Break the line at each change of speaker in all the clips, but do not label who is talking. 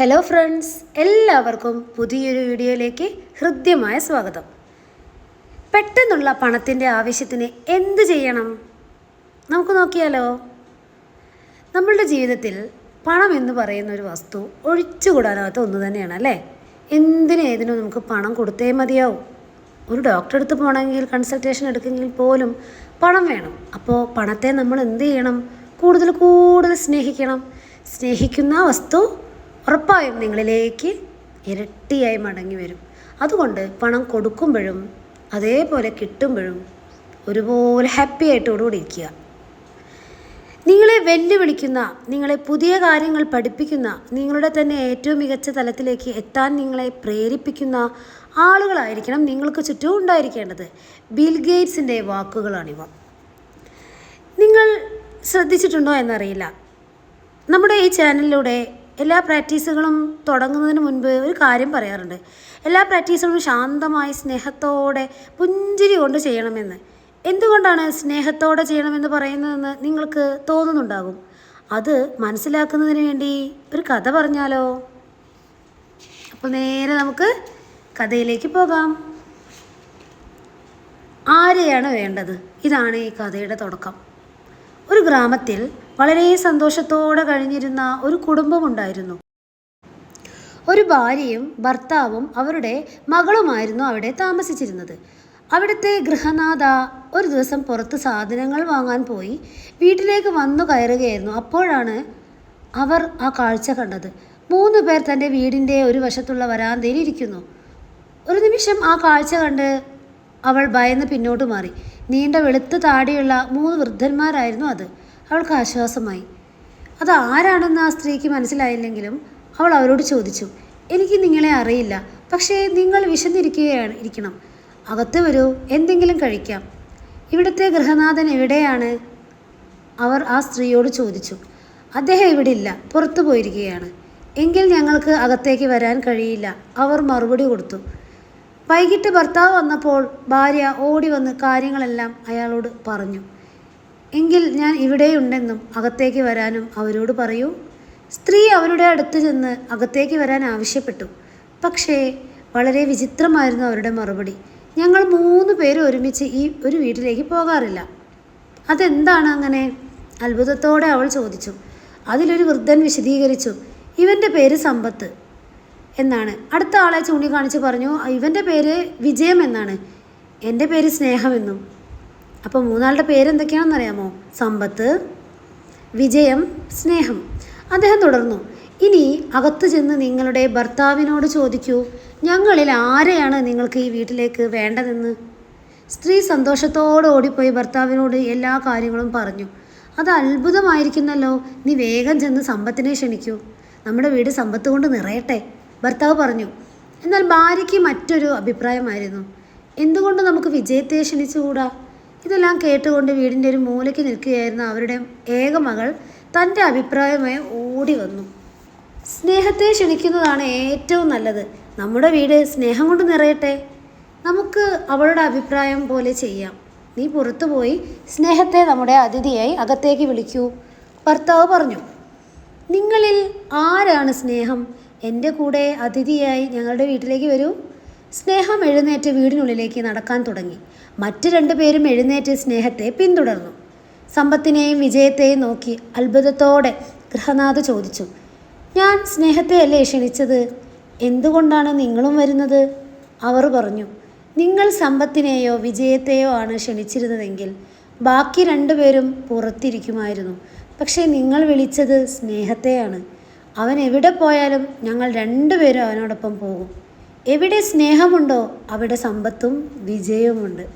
Hello friends എല്ലാവർക്കും പുതിയൊരു വീഡിയോയിലേക്ക് ഹൃദ്യമായ സ്വാഗതം. പെട്ടെന്നുള്ള പണത്തിന്റെ ആവശ്യത്തിന് എന്ത് ചെയ്യണം? നമുക്ക് നോക്കിയാലോ? നമ്മളുടെ ജീവിതത്തിൽ പണം എന്ന് പറയുന്ന ഒരു വസ്തു ഒഴിച്ചുകൂടാനാവാത്ത ഒന്ന് തന്നെയാണ് അല്ലേ? എന്തിനും ഏതിനും നമുക്ക് പണം കൊടുത്തേ മതിയാവും. ഒരു ഡോക്ടറെ അടുത്ത് പോകണമെങ്കിൽ കൺസൾട്ടേഷൻ എടുക്കുമെങ്കിൽ പോലും പണം വേണം. അപ്പോൾ പണത്തെ നമ്മൾ എന്ത് ചെയ്യണം? കൂടുതൽ കൂടുതൽ സ്നേഹിക്കണം. സ്നേഹിക്കുന്ന വസ്തു ഉറപ്പായും നിങ്ങളിലേക്ക് ഇരട്ടിയായി മടങ്ങി വരും. അതുകൊണ്ട് പണം കൊടുക്കുമ്പോഴും അതേപോലെ കിട്ടുമ്പോഴും ഒരുപോലെ ഹാപ്പി ആയിട്ടോടുകൂടി ഇരിക്കുക. നിങ്ങളെ വെല്ലുവിളിക്കുന്ന നിങ്ങളെ പുതിയ കാര്യങ്ങൾ പഠിപ്പിക്കുന്ന നിങ്ങളുടെ തന്നെ ഏറ്റവും മികച്ച തലത്തിലേക്ക് എത്താൻ നിങ്ങളെ പ്രേരിപ്പിക്കുന്ന ആളുകളായിരിക്കണം നിങ്ങൾക്ക് ചുറ്റും ഉണ്ടായിരിക്കേണ്ടത്. ബിൽ ഗേറ്റ്സിന്റെ വാക്കുകളാണിവ. നിങ്ങൾ ശ്രദ്ധിച്ചിട്ടുണ്ടോ എന്നറിയില്ല. നമ്മുടെ ഈ ചാനലിലൂടെ എല്ലാ പ്രാക്ടീസുകളും തുടങ്ങുന്നതിന് മുൻപ് ഒരു കാര്യം പറയാറുണ്ട്. എല്ലാ പ്രാക്ടീസുകളും ശാന്തമായി സ്നേഹത്തോടെ പുഞ്ചിരി കൊണ്ട് ചെയ്യണമെന്ന്. എന്തുകൊണ്ടാണ് സ്നേഹത്തോടെ ചെയ്യണമെന്ന് പറയുന്നതെന്ന് നിങ്ങൾക്ക് തോന്നുന്നുണ്ടാകും? അത് മനസ്സിലാക്കുന്നതിന് വേണ്ടി ഒരു കഥ പറഞ്ഞാലോ? അപ്പോൾ നേരെ നമുക്ക് കഥയിലേക്ക് പോകാം. ആരെയാണ് വേണ്ടത്? ഇതാണ് ഈ കഥയുടെ തുടക്കം. ഒരു ഗ്രാമത്തിൽ വളരെ സന്തോഷത്തോടെ കഴിഞ്ഞിരുന്ന ഒരു കുടുംബമുണ്ടായിരുന്നു. ഒരു ഭാര്യയും ഭർത്താവും അവരുടെ മകളുമായിരുന്നു അവിടെ താമസിച്ചിരുന്നത്. അവിടുത്തെ ഗൃഹനാഥ ഒരു ദിവസം പുറത്ത് സാധനങ്ങൾ വാങ്ങാൻ പോയി. വീട്ടിലേക്ക് വന്നു കയറുകയായിരുന്നു. അപ്പോഴാണ് അവർ ആ കാഴ്ച കണ്ടത്. മൂന്ന് പേർ തന്റെ വീടിന്റെ ഒരു വശത്തുള്ള വരാന്തയിൽ ഇരിക്കുന്നു. ഒരു നിമിഷം ആ കാഴ്ച കണ്ട് അവൾ ഭയന്ന് പിന്നോട്ട് മാറി. നീണ്ട വെളുത്ത താടിയുള്ള മൂന്ന് വൃദ്ധന്മാരായിരുന്നു അത്. അവൾക്ക് ആശ്വാസമായി. അത് ആരാണെന്ന് ആ സ്ത്രീക്ക് മനസ്സിലായില്ലെങ്കിലും അവൾ അവരോട് ചോദിച്ചു എനിക്ക് നിങ്ങളെ അറിയില്ല പക്ഷേ നിങ്ങൾ വിശന്നിരിക്കുകയാണ് ഇരിക്കണം. അകത്ത് വരൂ എന്തെങ്കിലും കഴിക്കാം. ഇവിടുത്തെ ഗൃഹനാഥൻ എവിടെയാണ്? അവർ ആ സ്ത്രീയോട് ചോദിച്ചു അദ്ദേഹം ഇവിടെ ഇല്ല പുറത്തു പോയിരിക്കുകയാണ്. എങ്കിൽ ഞങ്ങൾക്ക് അകത്തേക്ക് വരാൻ കഴിയില്ല അവർ മറുപടി കൊടുത്തു. വൈകിട്ട് ഭർത്താവ് വന്നപ്പോൾ ഭാര്യ ഓടി വന്ന് കാര്യങ്ങളെല്ലാം അയാളോട് പറഞ്ഞു. എങ്കിൽ ഞാൻ ഇവിടെയുണ്ടെന്നും അകത്തേക്ക് വരാനും അവരോട് പറയൂ. സ്ത്രീ അവരുടെ അടുത്ത് ചെന്ന് അകത്തേക്ക് വരാൻ ആവശ്യപ്പെട്ടു. പക്ഷേ വളരെ വിചിത്രമായിരുന്നു അവരുടെ മറുപടി. ഞങ്ങൾ മൂന്ന് പേര് ഒരുമിച്ച് ഈ ഒരു വീട്ടിലേക്ക് പോകാറില്ല. അതെന്താണ് അങ്ങനെ? അത്ഭുതത്തോടെ അവൾ ചോദിച്ചു. അതിലൊരു വൃദ്ധൻ വിശദീകരിച്ചു. ഇവന്റെ പേര് സമ്പത്ത് എന്നാണ്. അടുത്ത ആളെ ചൂണ്ടിക്കാണിച്ച് പറഞ്ഞു ഇവന്റെ പേര് വിജയം എന്നാണ്. എന്റെ പേര് സ്നേഹമെന്നും അപ്പോൾ മൂന്നാളുടെ പേരെന്തൊക്കെയാണെന്നറിയാമോ? സമ്പത്ത് വിജയം സ്നേഹം. അദ്ദേഹം തുടർന്നു ഇനി അകത്തു ചെന്ന് നിങ്ങളുടെ ഭർത്താവിനോട് ചോദിക്കൂ ഞങ്ങളിൽ ആരെയാണ് നിങ്ങൾക്ക് ഈ വീട്ടിലേക്ക് വേണ്ടതെന്ന്? സ്ത്രീ സന്തോഷത്തോടെ ഓടിപ്പോയി ഭർത്താവിനോട് എല്ലാ കാര്യങ്ങളും പറഞ്ഞു. അത് അത്ഭുതമായിരിക്കുന്നല്ലോ നീ വേഗം ചെന്ന് സമ്പത്തിനെ ക്ഷണിക്കൂ. നമ്മുടെ വീട് സമ്പത്ത് കൊണ്ട് നിറയട്ടെ ഭർത്താവ് പറഞ്ഞു. എന്നാൽ ഭാര്യയ്ക്ക് മറ്റൊരു അഭിപ്രായമായിരുന്നു. എന്തുകൊണ്ട് നമുക്ക് വിജയത്തെ ക്ഷണിച്ചുകൂടാ? ഇതെല്ലാം കേട്ടുകൊണ്ട് വീടിന്റെ ഒരു മൂലയ്ക്ക് നിൽക്കുകയായിരുന്ന അവരുടെ ഏക മകൾ തന്റെ അഭിപ്രായമായി ഓടി വന്നു. സ്നേഹത്തെ ക്ഷണിക്കുന്നതാണ് ഏറ്റവും നല്ലത്. നമ്മുടെ വീട് സ്നേഹം കൊണ്ട് നിറയട്ടെ. നമുക്ക് അവളുടെ അഭിപ്രായം പോലെ ചെയ്യാം. നീ പുറത്തു പോയി സ്നേഹത്തെ നമ്മുടെ അതിഥിയായി അകത്തേക്ക് വിളിക്കൂ. ഭർത്താവ് പറഞ്ഞു നിങ്ങളിൽ ആരാണ് സ്നേഹം? എന്റെ കൂടെ അതിഥിയായി ഞങ്ങളുടെ വീട്ടിലേക്ക് വരൂ. സ്നേഹം എഴുന്നേറ്റ് വീടിനുള്ളിലേക്ക് നടക്കാൻ തുടങ്ങി. മറ്റ് രണ്ടുപേരും എഴുന്നേറ്റ് സ്നേഹത്തെ പിന്തുടർന്നു. സമ്പത്തിനെയും വിജയത്തെയും നോക്കി അത്ഭുതത്തോടെ ഗൃഹനാഥ് ചോദിച്ചു ഞാൻ സ്നേഹത്തെയല്ലേ ക്ഷണിച്ചത്? എന്തുകൊണ്ടാണ് നിങ്ങളും വരുന്നത്? അവർ പറഞ്ഞു നിങ്ങൾ സമ്പത്തിനെയോ വിജയത്തെയോ ആണ് ക്ഷണിച്ചിരുന്നതെങ്കിൽ ബാക്കി രണ്ടുപേരും പുറത്തിരിക്കുമായിരുന്നു. പക്ഷേ നിങ്ങൾ വിളിച്ചത് സ്നേഹത്തെയാണ്. അവൻ എവിടെ പോയാലും ഞങ്ങൾ രണ്ടുപേരും അവനോടൊപ്പം പോകും. എവിടെ സ്നേഹമുണ്ടോ അവിടെ സമ്പത്തും വിജയവുമുണ്ട്.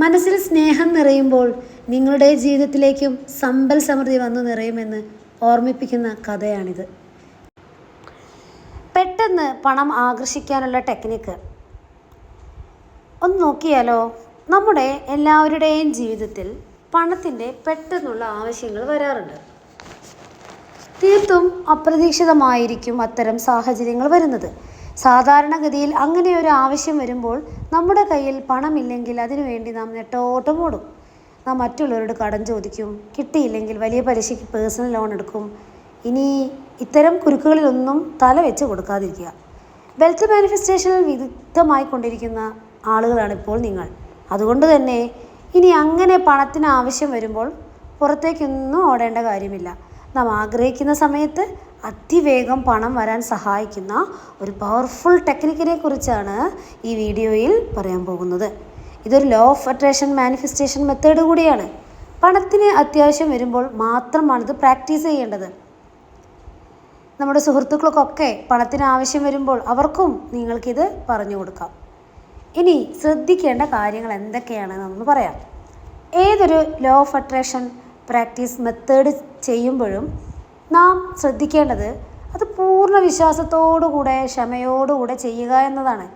മനസ്സിൽ സ്നേഹം നിറയുമ്പോൾ നിങ്ങളുടെ ജീവിതത്തിലേക്കും സമ്പൽ സമൃദ്ധി വന്നു നിറയുമെന്ന് ഓർമ്മിപ്പിക്കുന്ന കഥയാണിത്. പെട്ടെന്ന് പണം ആകർഷിക്കാനുള്ള ടെക്നിക്ക്. ഒന്ന് നോക്കിയാലോ നമ്മുടെ എല്ലാവരുടെയും ജീവിതത്തിൽ പണത്തിന്റെ പെട്ടെന്നുള്ള ആവശ്യങ്ങൾ വരാറുണ്ട്. തീർത്തും അപ്രതീക്ഷിതമായിരിക്കും അത്തരം സാഹചര്യങ്ങൾ വരുന്നത്. സാധാരണഗതിയിൽ അങ്ങനെ ഒരു ആവശ്യം വരുമ്പോൾ നമ്മുടെ കയ്യിൽ പണമില്ലെങ്കിൽ അതിനുവേണ്ടി നാം നെട്ടോട്ടം ഓടും. നാം മറ്റുള്ളവരോട് കടം ചോദിക്കും. കിട്ടിയില്ലെങ്കിൽ വലിയ പലിശയ്ക്ക് പേഴ്സണൽ ലോൺ എടുക്കും. ഇനി ഇത്തരം കുരുക്കുകളിലൊന്നും തല വെച്ച് കൊടുക്കാതിരിക്കുക. വെൽത്ത് മാനിഫെസ്റ്റേഷനിൽ വിദഗ്ധമായി കൊണ്ടിരിക്കുന്ന ആളുകളാണ് ഇപ്പോൾ നിങ്ങൾ. അതുകൊണ്ട് തന്നെ ഇനി അങ്ങനെ പണത്തിന് ആവശ്യം വരുമ്പോൾ പുറത്തേക്കൊന്നും ഓടേണ്ട കാര്യമില്ല. നാം ആഗ്രഹിക്കുന്ന സമയത്ത് അതിവേഗം പണം വരാൻ സഹായിക്കുന്ന ഒരു പവർഫുൾ ടെക്നിക്കിനെ കുറിച്ചാണ് ഈ വീഡിയോയിൽ പറയാൻ പോകുന്നത്. ഇതൊരു law of attraction manifestation method കൂടിയാണ്. പണത്തിന് അത്യാവശ്യം വരുമ്പോൾ മാത്രമാണിത് പ്രാക്ടീസ് ചെയ്യേണ്ടത്. നമ്മുടെ സുഹൃത്തുക്കൾക്കൊക്കെ പണത്തിന് ആവശ്യം വരുമ്പോൾ അവർക്കും നിങ്ങൾക്കിത് പറഞ്ഞു കൊടുക്കാം. ഇനി ശ്രദ്ധിക്കേണ്ട കാര്യങ്ങൾ എന്തൊക്കെയാണെന്നൊന്ന് പറയാം. ഏതൊരു law of attraction practice method ചെയ്യുമ്പോഴും നാം ശ്രദ്ധിക്കേണ്ടത് അത് പൂർണ വിശ്വാസത്തോടുകൂടെ ക്ഷമയോടുകൂടെ ചെയ്യുക എന്നതാണ്.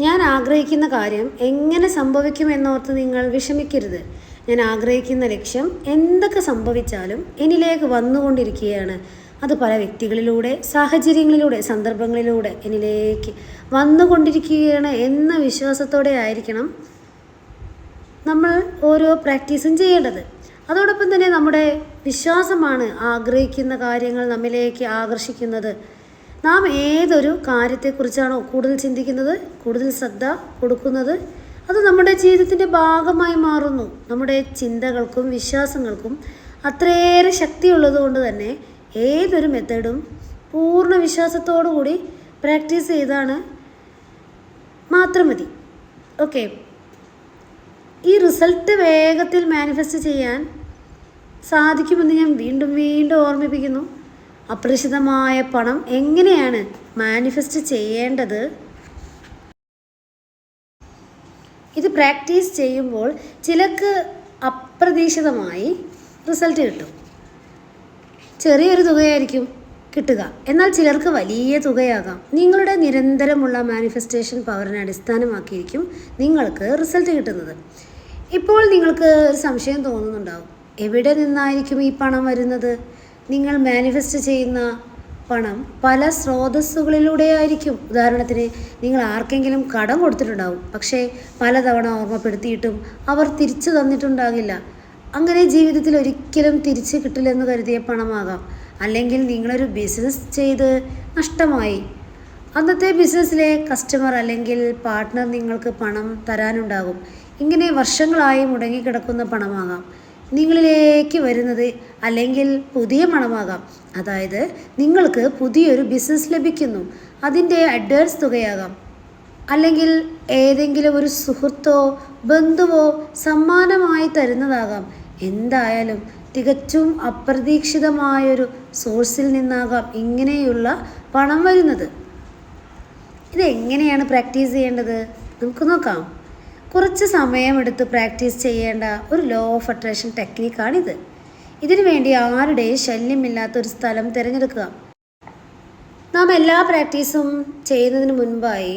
ഞാൻ ആഗ്രഹിക്കുന്ന കാര്യം എങ്ങനെ സംഭവിക്കുമെന്നോർത്ത് നിങ്ങൾ വിഷമിക്കരുത്. ഞാൻ ആഗ്രഹിക്കുന്ന ലക്ഷ്യം എന്തൊക്കെ സംഭവിച്ചാലും എന്നിലേക്ക് വന്നുകൊണ്ടിരിക്കുകയാണ്. അത് പല വ്യക്തികളിലൂടെ സാഹചര്യങ്ങളിലൂടെ സന്ദർഭങ്ങളിലൂടെ എന്നിലേക്ക് വന്നുകൊണ്ടിരിക്കുകയാണ് എന്ന വിശ്വാസത്തോടെ ആയിരിക്കണം നമ്മൾ ഓരോ പ്രാക്ടീസും ചെയ്യേണ്ടത്. അതോടൊപ്പം തന്നെ നമ്മുടെ വിശ്വാസമാണ് ആഗ്രഹിക്കുന്ന കാര്യങ്ങൾ നമ്മിലേക്ക് ആകർഷിക്കുന്നത്. നാം ഏതൊരു കാര്യത്തെക്കുറിച്ചാണോ കൂടുതൽ ചിന്തിക്കുന്നത് കൂടുതൽ ശ്രദ്ധ കൊടുക്കുന്നത് അത് നമ്മുടെ ജീവിതത്തിന്റെ ഭാഗമായി മാറുന്നു. നമ്മുടെ ചിന്തകൾക്കും വിശ്വാസങ്ങൾക്കും അത്രയേറെ ശക്തിയുള്ളത് കൊണ്ട് തന്നെ ഏതൊരു മെത്തേഡും പൂർണ വിശ്വാസത്തോടു കൂടി പ്രാക്ടീസ് ചെയ്താണ് മാത്രം മതി. ഓക്കെ. ഈ റിസൾട്ട് വേഗത്തിൽ മാനിഫെസ്റ്റ് ചെയ്യാൻ സാധിക്കുമെന്ന് ഞാൻ വീണ്ടും വീണ്ടും ഓർമ്മിപ്പിക്കുന്നു. അപ്രസിദ്ധമായ പണം എങ്ങനെയാണ് മാനിഫെസ്റ്റ് ചെയ്യേണ്ടത്? ഇത് പ്രാക്ടീസ് ചെയ്യുമ്പോൾ ചിലക്ക് അപ്രതീക്ഷിതമായി റിസൾട്ട് കിട്ടും. ചെറിയൊരു തുകയായിരിക്കും കിട്ടുക. എന്നാൽ ചിലർക്ക് വലിയ തുകയാകാം. നിങ്ങളുടെ നിരന്തരമുള്ള മാനിഫെസ്റ്റേഷൻ പവറിനെ അടിസ്ഥാനമാക്കിയിരിക്കും നിങ്ങൾക്ക് റിസൾട്ട് കിട്ടുന്നത്. ഇപ്പോൾ നിങ്ങൾക്ക് ഒരു സംശയം തോന്നുന്നുണ്ടാവും. എവിടെ നിന്നായിരിക്കും ഈ പണം വരുന്നത്? നിങ്ങൾ മാനിഫെസ്റ്റ് ചെയ്യുന്ന പണം പല സ്രോതസ്സുകളിലൂടെ ആയിരിക്കും ഉദാഹരണത്തിന് നിങ്ങൾ ആർക്കെങ്കിലും കടം കൊടുത്തിട്ടുണ്ടാവും. പക്ഷേ പലതവണ ഓർമ്മപ്പെടുത്തിയിട്ടും അവർ തിരിച്ചു തന്നിട്ടുണ്ടാകില്ല. അങ്ങനെ ജീവിതത്തിൽ ഒരിക്കലും തിരിച്ചു കിട്ടില്ലെന്ന് കരുതിയ പണമാകാം. അല്ലെങ്കിൽ നിങ്ങളൊരു ബിസിനസ് ചെയ്ത് നഷ്ടമായി. അന്നത്തെ ബിസിനസ്സിലെ കസ്റ്റമർ അല്ലെങ്കിൽ പാർട്ട്ണർ നിങ്ങൾക്ക് പണം തരാനുണ്ടാകും. ഇങ്ങനെ വർഷങ്ങളായി മുടങ്ങിക്കിടക്കുന്ന പണമാകാം. നിങ്ങളിലേക്ക് വരുന്നത് അല്ലെങ്കിൽ പുതിയ മണമാകാം. അതായത് നിങ്ങൾക്ക് പുതിയൊരു ബിസിനസ് ലഭിക്കുന്നു. അതിന്റെ അഡ്വാൻസ് തുകയാകാം. അല്ലെങ്കിൽ ഏതെങ്കിലും ഒരു സുഹൃത്തോ ബന്ധുവോ സമ്മാനമായി തരുന്നതാകാം. എന്തായാലും തികച്ചും അപ്രതീക്ഷിതമായൊരു സോഴ്സിൽ നിന്നാകാം ഇങ്ങനെയുള്ള പണം വരുന്നത്. ഇതെങ്ങനെയാണ് പ്രാക്ടീസ് ചെയ്യേണ്ടത്? നമുക്ക് നോക്കാം. കുറച്ച് സമയമെടുത്ത് പ്രാക്ടീസ് ചെയ്യേണ്ട ഒരു ലോ ഓഫ് അട്രാക്ഷൻ ടെക്നിക്കാണിത് ഇതിനു വേണ്ടി ആരുടെയും ശല്യമില്ലാത്ത ഒരു സ്ഥലം തിരഞ്ഞെടുക്കുക. നാം എല്ലാ പ്രാക്ടീസും ചെയ്യുന്നതിന് മുൻപായി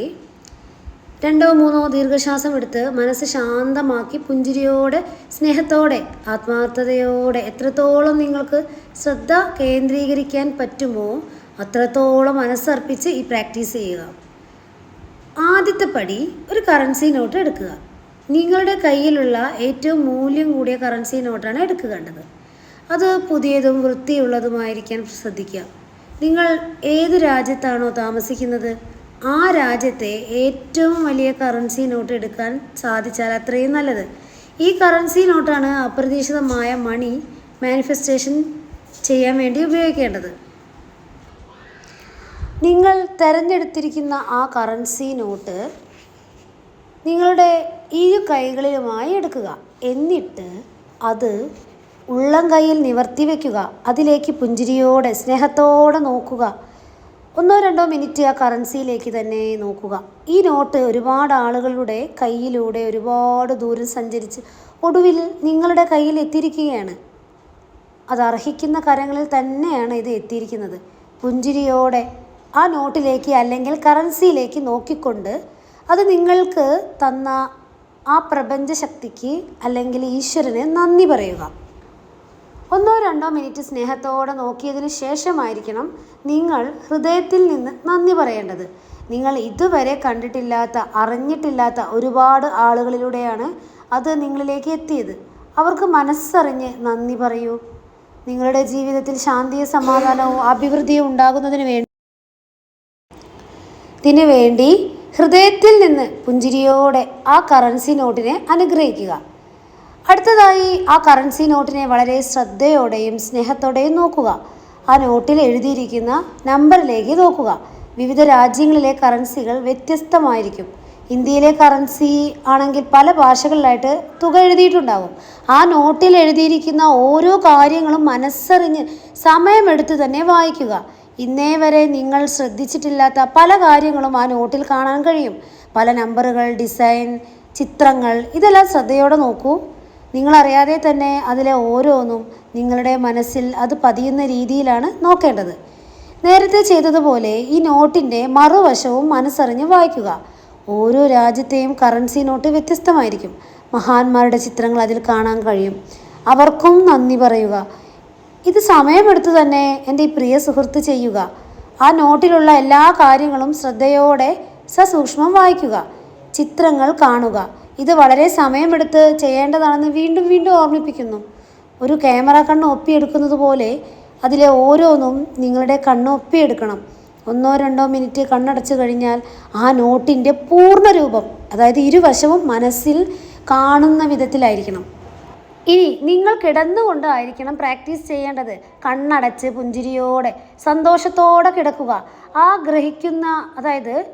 രണ്ടോ മൂന്നോ ദീർഘശ്വാസം എടുത്ത് മനസ്സ് ശാന്തമാക്കി പുഞ്ചിരിയോടെ സ്നേഹത്തോടെ ആത്മാർത്ഥതയോടെ എത്രത്തോളം നിങ്ങൾക്ക് ശ്രദ്ധ കേന്ദ്രീകരിക്കാൻ പറ്റുമോ അത്രത്തോളം മനസ്സർപ്പിച്ച് ഈ പ്രാക്ടീസ് ചെയ്യുക. ആദ്യത്തെ പടി ഒരു കറൻസി നോട്ട് എടുക്കുക. നിങ്ങളുടെ കയ്യിലുള്ള ഏറ്റവും മൂല്യം കൂടിയ കറൻസി നോട്ടാണ് എടുക്കേണ്ടത് അത് പുതിയതും വൃത്തിയുള്ളതുമായിരിക്കാൻ ശ്രദ്ധിക്കുക. നിങ്ങൾ ഏത് രാജ്യത്താണോ താമസിക്കുന്നത് ആ രാജ്യത്തെ ഏറ്റവും വലിയ കറൻസി നോട്ട് എടുക്കാൻ സാധിച്ചാൽ അത്രയും നല്ലത്. ഈ കറൻസി നോട്ടാണ് അപ്രതീക്ഷിതമായ മണി മാനിഫെസ്റ്റേഷൻ ചെയ്യാൻ വേണ്ടി ഉപയോഗിക്കേണ്ടത്. നിങ്ങൾ തിരഞ്ഞെടുത്തിരിക്കുന്ന ആ കറൻസി നോട്ട് നിങ്ങളുടെ ഇരു കൈകളിലുമായി എടുക്കുക. എന്നിട്ട് അത് ഉള്ളം കൈയിൽ നിവർത്തി വയ്ക്കുക അതിലേക്ക് പുഞ്ചിരിയോടെ സ്നേഹത്തോടെ നോക്കുക. ഒന്നോ രണ്ടോ മിനിറ്റ് ആ കറൻസിയിലേക്ക് തന്നെ നോക്കുക. ഈ നോട്ട് ഒരുപാട് ആളുകളുടെ കയ്യിലൂടെ ഒരുപാട് ദൂരം സഞ്ചരിച്ച് ഒടുവിൽ നിങ്ങളുടെ കയ്യിൽ എത്തിയിരിക്കുകയാണ്. അത് അർഹിക്കുന്ന കരങ്ങളിൽ തന്നെയാണ് ഇത് എത്തിയിരിക്കുന്നത്. പുഞ്ചിരിയോടെ ആ നോട്ടിലേക്ക് അല്ലെങ്കിൽ കറൻസിയിലേക്ക് നോക്കിക്കൊണ്ട് അത് നിങ്ങൾക്ക് തന്ന ആ പ്രപഞ്ചശക്തിക്ക് അല്ലെങ്കിൽ ഈശ്വരന് നന്ദി പറയുക. ഒന്നോ രണ്ടോ മിനിറ്റ് സ്നേഹത്തോടെ നോക്കിയതിന് ശേഷമായിരിക്കണം നിങ്ങൾ ഹൃദയത്തിൽ നിന്ന് നന്ദി പറയേണ്ടത്. നിങ്ങൾ ഇതുവരെ കണ്ടിട്ടില്ലാത്ത അറിഞ്ഞിട്ടില്ലാത്ത ഒരുപാട് ആളുകളിലൂടെയാണ് അത് നിങ്ങളിലേക്ക് എത്തിയത്. അവർക്ക് മനസ്സറിഞ്ഞ് നന്ദി പറയൂ. നിങ്ങളുടെ ജീവിതത്തിൽ ശാന്തിയും സമാധാനവും അഭിവൃദ്ധിയും ഉണ്ടാകുന്നതിന് വേണ്ടി ഇതിനു വേണ്ടി ഹൃദയത്തിൽ നിന്ന് പുഞ്ചിരിയോടെ ആ കറൻസി നോട്ടിനെ അനുഗ്രഹിക്കുക. അടുത്തതായി ആ കറൻസി നോട്ടിനെ വളരെ ശ്രദ്ധയോടെയും സ്നേഹത്തോടെയും നോക്കുക. ആ നോട്ടിൽ എഴുതിയിരിക്കുന്ന നമ്പറിലേക്ക് നോക്കുക. വിവിധ രാജ്യങ്ങളിലെ കറൻസികൾ വ്യത്യസ്തമായിരിക്കും. ഇന്ത്യയിലെ കറൻസി ആണെങ്കിൽ പല ഭാഷകളിലായിട്ട് തുക എഴുതിയിട്ടുണ്ടാകും ആ നോട്ടിൽ എഴുതിയിരിക്കുന്ന ഓരോ കാര്യങ്ങളും മനസ്സറിഞ്ഞ് സമയമെടുത്ത് തന്നെ വായിക്കുക. ഇന്നേ വരെ നിങ്ങൾ ശ്രദ്ധിച്ചിട്ടില്ലാത്ത പല കാര്യങ്ങളും ആ നോട്ടിൽ കാണാൻ കഴിയും. പല നമ്പറുകൾ ഡിസൈൻ ചിത്രങ്ങൾ ഇതെല്ലാം ശ്രദ്ധയോടെ നോക്കൂ. നിങ്ങളറിയാതെ തന്നെ അതിലെ ഓരോന്നും നിങ്ങളുടെ മനസ്സിൽ അത് പതിയുന്ന രീതിയിലാണ് നോക്കേണ്ടത്. നേരത്തെ ചെയ്തതുപോലെ ഈ നോട്ടിന്റെ മറുവശവും മനസ്സറിഞ്ഞ് വായിക്കുക. ഓരോ രാജ്യത്തെയും കറൻസി നോട്ട് വ്യത്യസ്തമായിരിക്കും. മഹാന്മാരുടെ ചിത്രങ്ങൾ അതിൽ കാണാൻ കഴിയും. അവർക്കും നന്ദി പറയുക. ഇത് സമയമെടുത്ത് തന്നെ എന്റെ ഈ പ്രിയ സുഹൃത്ത് ചെയ്യുക. ആ നോട്ടിലുള്ള എല്ലാ കാര്യങ്ങളും ശ്രദ്ധയോടെ സസൂക്ഷ്മം വായിക്കുക. ചിത്രങ്ങൾ കാണുക. ഇത് വളരെ സമയമെടുത്ത് ചെയ്യേണ്ടതാണെന്ന് വീണ്ടും വീണ്ടും ഓർമ്മിപ്പിക്കുന്നു. ഒരു ക്യാമറ കണ്ണ് ഒപ്പിയെടുക്കുന്നത് പോലെ അതിലെ ഓരോന്നും നിങ്ങളുടെ കണ്ണ് ഒപ്പിയെടുക്കണം. ഒന്നോ രണ്ടോ മിനിറ്റ് കണ്ണടച്ചു കഴിഞ്ഞാൽ ആ നോട്ടിന്റെ പൂർണ രൂപം അതായത് ഇരുവശവും മനസ്സിൽ കാണുന്ന വിധത്തിലായിരിക്കണം. ഇനി നിങ്ങൾ കിടന്നുകൊണ്ടായിരിക്കണം പ്രാക്ടീസ് ചെയ്യേണ്ടത്. കണ്ണടച്ച് പുഞ്ചിരിയോടെ സന്തോഷത്തോടെ കിടക്കുക. ആഗ്രഹിക്കുന്ന അതായത്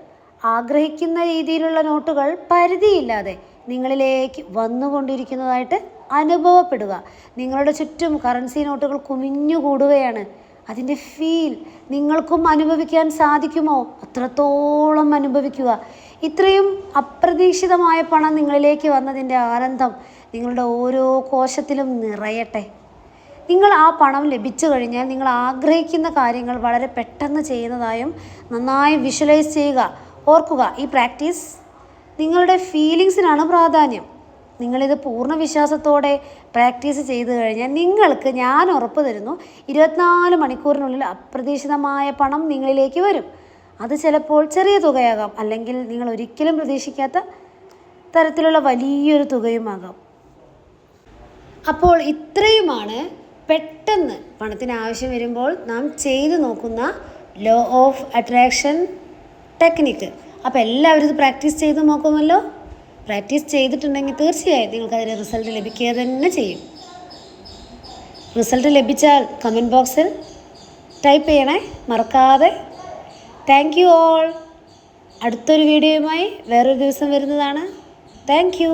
ആഗ്രഹിക്കുന്ന രീതിയിലുള്ള നോട്ടുകൾ പരിധിയില്ലാതെ നിങ്ങളിലേക്ക് വന്നുകൊണ്ടിരിക്കുന്നതായിട്ട് അനുഭവപ്പെടുക. നിങ്ങളുടെ ചുറ്റും കറൻസി നോട്ടുകൾ കുമിഞ്ഞു കൂടുകയാണ്. അതിന്റെ ഫീൽ നിങ്ങൾക്കും അനുഭവിക്കാൻ സാധിക്കുമോ? അത്രത്തോളം അനുഭവിക്കുക. ഇത്രയും അപ്രതീക്ഷിതമായ പണം നിങ്ങളിലേക്ക് വന്നതിന്റെ ആനന്ദം നിങ്ങളുടെ ഓരോ കോശത്തിലും നിറയട്ടെ. നിങ്ങൾ ആ പണം ലഭിച്ചു കഴിഞ്ഞാൽ നിങ്ങൾ ആഗ്രഹിക്കുന്ന കാര്യങ്ങൾ വളരെ പെട്ടെന്ന് ചെയ്യുന്നതായും നന്നായി വിഷ്വലൈസ് ചെയ്യുക. ഓർക്കുക ഈ പ്രാക്ടീസ് നിങ്ങളുടെ ഫീലിങ്സിനാണ് പ്രാധാന്യം. നിങ്ങളിത് പൂർണ വിശ്വാസത്തോടെ പ്രാക്ടീസ് ചെയ്തു കഴിഞ്ഞാൽ നിങ്ങൾക്ക് ഞാൻ ഉറപ്പ് തരുന്നു ഇരുപത്തിനാല് മണിക്കൂറിനുള്ളിൽ അപ്രതീക്ഷിതമായ പണം നിങ്ങളിലേക്ക് വരും. അത് ചിലപ്പോൾ ചെറിയ തുകയാകാം. അല്ലെങ്കിൽ നിങ്ങൾ ഒരിക്കലും പ്രതീക്ഷിക്കാത്ത തരത്തിലുള്ള വലിയൊരു തുകയുമാകാം. അപ്പോൾ ഇത്രയുമാണ് പെട്ടെന്ന് പണത്തിന് ആവശ്യം വരുമ്പോൾ നാം ചെയ്തു നോക്കുന്ന ലോ ഓഫ് അട്രാക്ഷൻ ടെക്നിക്ക് അപ്പോൾ എല്ലാവരും ഇത് പ്രാക്ടീസ് ചെയ്ത് നോക്കുമല്ലോ? പ്രാക്ടീസ് ചെയ്തിട്ടുണ്ടെങ്കിൽ തീർച്ചയായും നിങ്ങൾക്ക് അതിന് റിസൾട്ട് ലഭിക്കുക തന്നെ ചെയ്യും. റിസൾട്ട് ലഭിച്ചാൽ കമന്റ് ബോക്സിൽ ടൈപ്പ് ചെയ്യണേ. മറക്കാതെ താങ്ക് യു ഓൾ അടുത്തൊരു വീഡിയോയുമായി വേറൊരു ദിവസം വരുന്നതാണ്. Thank you